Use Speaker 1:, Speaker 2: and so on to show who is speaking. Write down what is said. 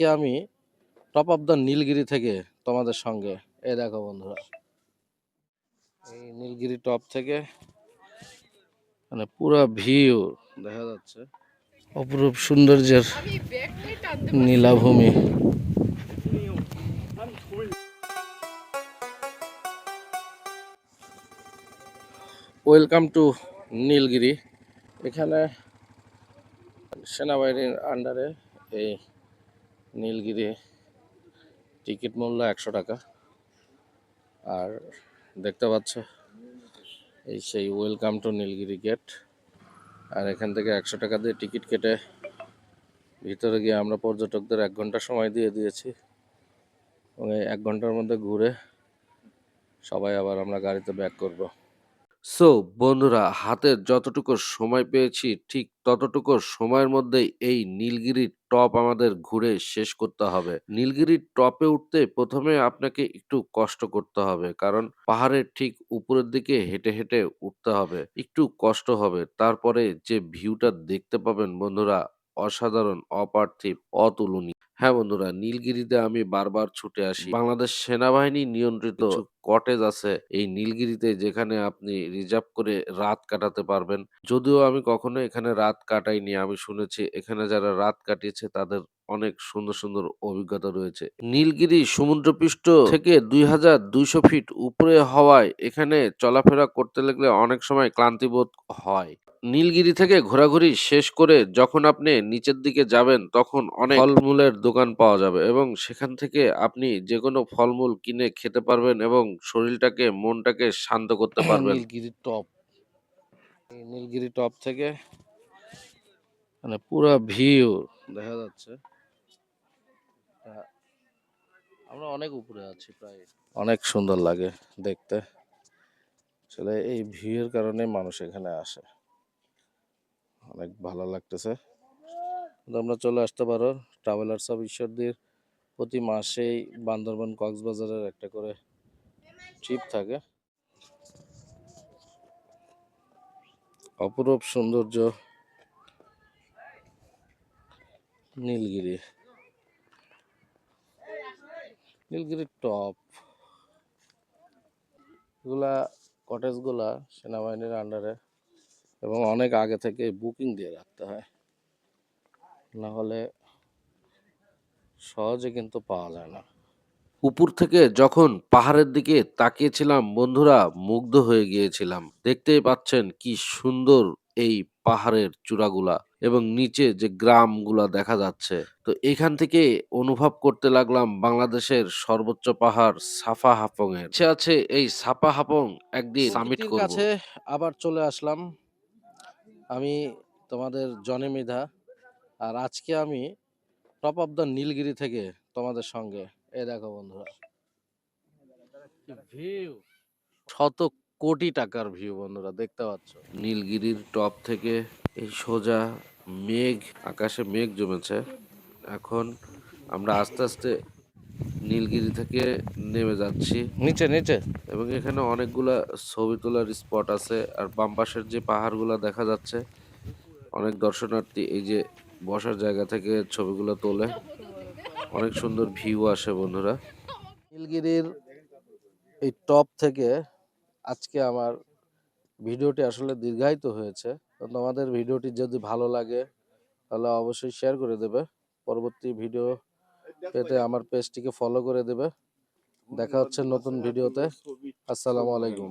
Speaker 1: আজকে আমি top of the Nilgiri থেকে তোমাদের সঙ্গে। এই দেখো বন্ধুরা, এই নীলগিরি টপ থেকে মানে পুরো ভিউ দেখা যাচ্ছে। অপরূপ সৌন্দর্যের নীলাভূমি। ওয়েলকাম টু নীলগিরি এখানে সেনাবাহিনীর আন্ডারে এই নীলগিরি টিকিট মূল্য একশো টাকা। আর দেখতে পাচ্ছ, এই সেই ওয়েলকাম টু নীলগিরি গেট। আর এখান থেকে একশো টাকা দিয়ে টিকিট কেটে ভিতরে গিয়ে আমরা পর্যটকদের এক ঘণ্টা সময় দিয়ে দিয়েছি। এবং এক ঘণ্টার মধ্যে ঘুরে সবাই আবার আমরা গাড়িতে ব্যাক করব। সো বন্ধুরা হাতে যতটুকু সময় পেয়েছি, ঠিক ততটুকু সময়ের মধ্যেই এই নীলগিরির টপ আমাদের ঘুরে শেষ করতে হবে। নীলগিরির টপে উঠতে প্রথমে আপনাকে একটু কষ্ট করতে হবে, কারণ পাহাড়ের ঠিক উপরের দিকে হেঁটে হেঁটে উঠতে হবে। একটু কষ্ট হবে, তারপরে যে ভিউটা দেখতে পাবেন বন্ধুরা, অসাধারণ, অপার্থিব, অতুলনীয়। হ্যাঁ বন্ধুরা নীলগিরিতে আমি বারবার ছুটে আসি। বাংলাদেশ সেনাবাহিনী নিয়ন্ত্রিত কটেজ আছে এই নীলগিরিতে যেখানে আপনি রিজার্ভ করে রাত কাটাতে পারবেন। যদিও আমি কখনো এখানে রাত কাটাইনি আমি শুনেছি এখানে যারা রাত কাটিয়েছে তাদের অনেক সুন্দর সুন্দর অভিজ্ঞতা রয়েছে। নীলগিরি সমুদ্রপৃষ্ঠ থেকে দুই হাজার দুইশো ফিট উপরে হওয়ায় এখানে চলাফেরা করতে লাগলে অনেক সময় ক্লান্তিবোধ হয়। নীলগিরি থেকে ঘোরাঘুরি শেষ করে যখন আপনি নিচের দিকে যাবেন তখন অনেক ফলমূলের দোকান পাওয়া যাবে এবং সেখান থেকে আপনি যে কোনো ফলমূল কিনে খেতে পারবেন এবং শরীরটাকে মনটাকে শান্ত করতে পারবেন। নীলগিরি টপ। এই নীলগিরি টপ থেকে মানে পুরো ভিউ দেখা যাচ্ছে। তা আমরা অনেক উপরে আছি প্রায়। অনেক সুন্দর লাগে দেখতে। আসলে এই ভিউয়ের কারণে মানুষ এখানে আসে। অনেক ভালো লাগতেছে। তোমরা চলে আসতে পারো ট্রাভেলার্স অফ ঈশ্বরদীর প্রতি মাসেই বান্দরবান কক্সবাজারের একটা করে ট্রিপ থাকে। অপরূপ সৌন্দর্য নীলগিরি। নীলগিরির টপ এগুলা কটেজগুলা সেনাবাহিনীর আন্ডারে এবং অনেক আগে থেকে বুকিং দিয়ে রাখতে হয়। না হলে সহজে কিন্তু পাওয়া যায় না। উপর থেকে যখন পাহাড়ের দিকে তাকিয়েছিলাম বন্ধুরা মুগ্ধ হয়ে গিয়েছিলাম। দেখতেই পাচ্ছেন কি সুন্দর এই পাহাড়ের চূড়াগুলা এবং নিচে যে গ্রামগুলা দেখা যাচ্ছে। তো এখান থেকে অনুভব করতে লাগলাম বাংলাদেশের সর্বোচ্চ পাহাড় সাফা হাপং এর আছে এই সাফা হাপং একদিন সামিট
Speaker 2: কাছে আবার চলে আসলাম। আমি তোমাদের জনি মৃধা আর আজকে আমি টপ অফ দ্য নীলগিরি থেকে তোমাদের সঙ্গে। এ দেখো বন্ধুরা। ভিউ শত কোটি টাকার ভিউ বন্ধুরা দেখতে পাচ্ছ।
Speaker 1: নীলগিরির টপ থেকে এই সোজা মেঘ আকাশে মেঘ জমেছে। এখন আমরা আস্তে আস্তে নীলগিরি থেকে নেমে যাচ্ছি।
Speaker 2: নিচে নিচে।
Speaker 1: এবং এখানে অনেকগুলা ছবি তোলার স্পট আছে আর বাম পাশের যে পাহাড়গুলো দেখা যাচ্ছে অনেক দর্শনার্থী এই যে বসার জায়গা থেকে ছবিগুলো তোলে। অনেক সুন্দর ভিউ আসে বন্ধুরা।
Speaker 2: নীলগিরির এই টপ থেকে আজকে আমার ভিডিওটি আসলে দীর্ঘায়িত হয়েছে। তো তোমাদের ভিডিওটি যদি ভালো লাগে তাহলে অবশ্যই শেয়ার করে দেবে। পরবর্তী ভিডিও পেতে আমার পেজটিকে ফলো করে দেবে। দেখা হচ্ছে নতুন ভিডিওতে আসসালামু আলাইকুম।